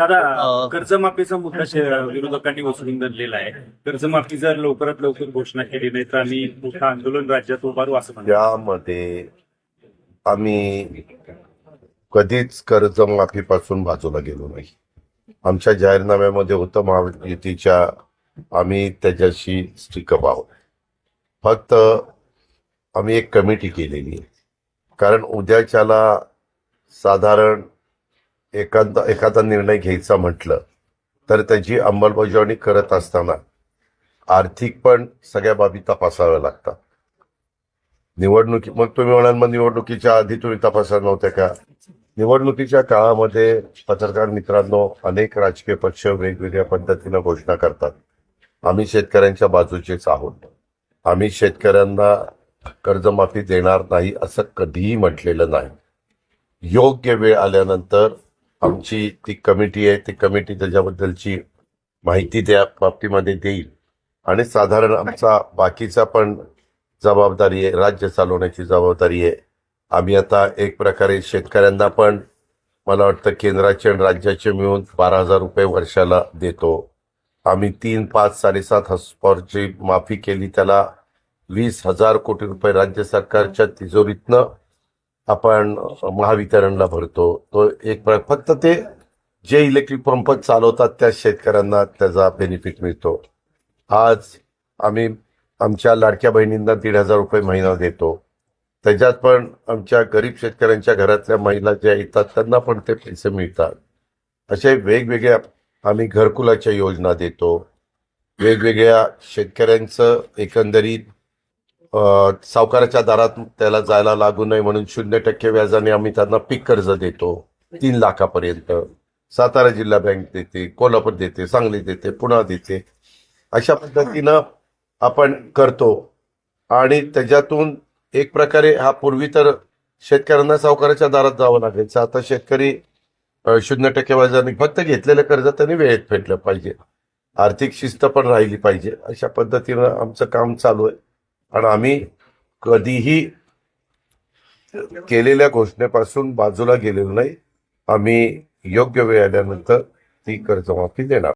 दादा कर्जमाफीचा मुद्दा शे- विरोधकांनी उचलून धरलेला आहे. कर्जमाफी जर लवकरात लवकर घोषणा केली नाही तर आम्ही मोठं आंदोलन राज्यात उभारू असं यामध्ये आम्ही कधीच कर्जमाफीपासून बाजूला गेलो नाही. आमच्या जाहीरनाम्यामध्ये होतं महायुतीच्या आम्ही त्याच्याशी स्टिकअप आहोत. फक्त आम्ही एक कमिटी केलेली आहे. कारण उद्याच्याला साधारण एखादा एखादा निर्णय घ्यायचा म्हटलं तर त्याची अंमलबजावणी करत असताना आर्थिक पण सगळ्या बाबी तपासाव्या लागतात. निवडणुकी मग तुम्ही म्हणाल मग निवडणुकीच्या आधी तुम्ही तपासा नव्हत्या का? निवडणुकीच्या काळामध्ये पत्रकार मित्रांनो अनेक राजकीय पक्ष वेगवेगळ्या पद्धतीनं घोषणा करतात. आम्ही शेतकऱ्यांच्या बाजूचेच आहोत. आम्ही शेतकऱ्यांना कर्जमाफी देणार नाही असं कधीही म्हटलेलं नाही. योग्य वेळ आल्यानंतर आमची ती कमिटी आहे ती कमिटी त्याच्याबद्दलची माहिती त्या बाबतीमध्ये देईल. आणि साधारण आमचा बाकीचा पण जबाबदारी आहे राज्य चालवण्याची जबाबदारी आहे. आम्ही आता एक प्रकारे शेतकऱ्यांना पण मला वाटतं केंद्राचे आणि राज्याचे मिळून बारा हजार रुपये वर्षाला देतो. आम्ही तीन पाच साडेसात हॉस्पॉरची माफी केली त्याला वीस हजार कोटी रुपये राज्य सरकारच्या तिजोरीतनं आपण महावितरणला भरतो. तो एक फक्त ते जे इलेक्ट्रिक पंप चालवतात त्या शेतकऱ्यांना त्याचा बेनिफिट मिळतो. आज आम्ही आमच्या लाडक्या बहिणींना दीड हजार रुपये महिना देतो. त्याच्यात पण आमच्या गरीब शेतकऱ्यांच्या घरातल्या महिला ज्या येतात त्यांना पण ते पैसे मिळतात. असे वेगवेगळ्या आम्ही घरकुलाच्या योजना देतो. वेगवेगळ्या शेतकऱ्यांचं एकंदरीत सावकाराच्या दारात त्याला जायला लागू नये म्हणून शून्य टक्के व्याजाने आम्ही त्यांना पीक कर्ज देतो. तीन लाखापर्यंत. सातारा जिल्हा बँक देते कोल्हापूर देते सांगली देते पुणा देते. अशा पद्धतीनं आपण करतो. आणि त्याच्यातून एक प्रकारे हा पूर्वी तर शेतकऱ्यांना सावकाराच्या दारात जावं लागायचं. आता शेतकरी शून्य टक्के व्याजाने फक्त घेतलेलं कर्ज त्यांनी वेळेत फेडलं पाहिजे. आर्थिक शिस्त पण राहिली पाहिजे. अशा पद्धतीनं आमचं काम चालू आहे. आणि आम्ही कधीही केलेल्या घोषणेपासून बाजूला गेलेलो नाही. आम्ही योग्य वेळ आल्यानंतर ती कर्जमाफी देणार.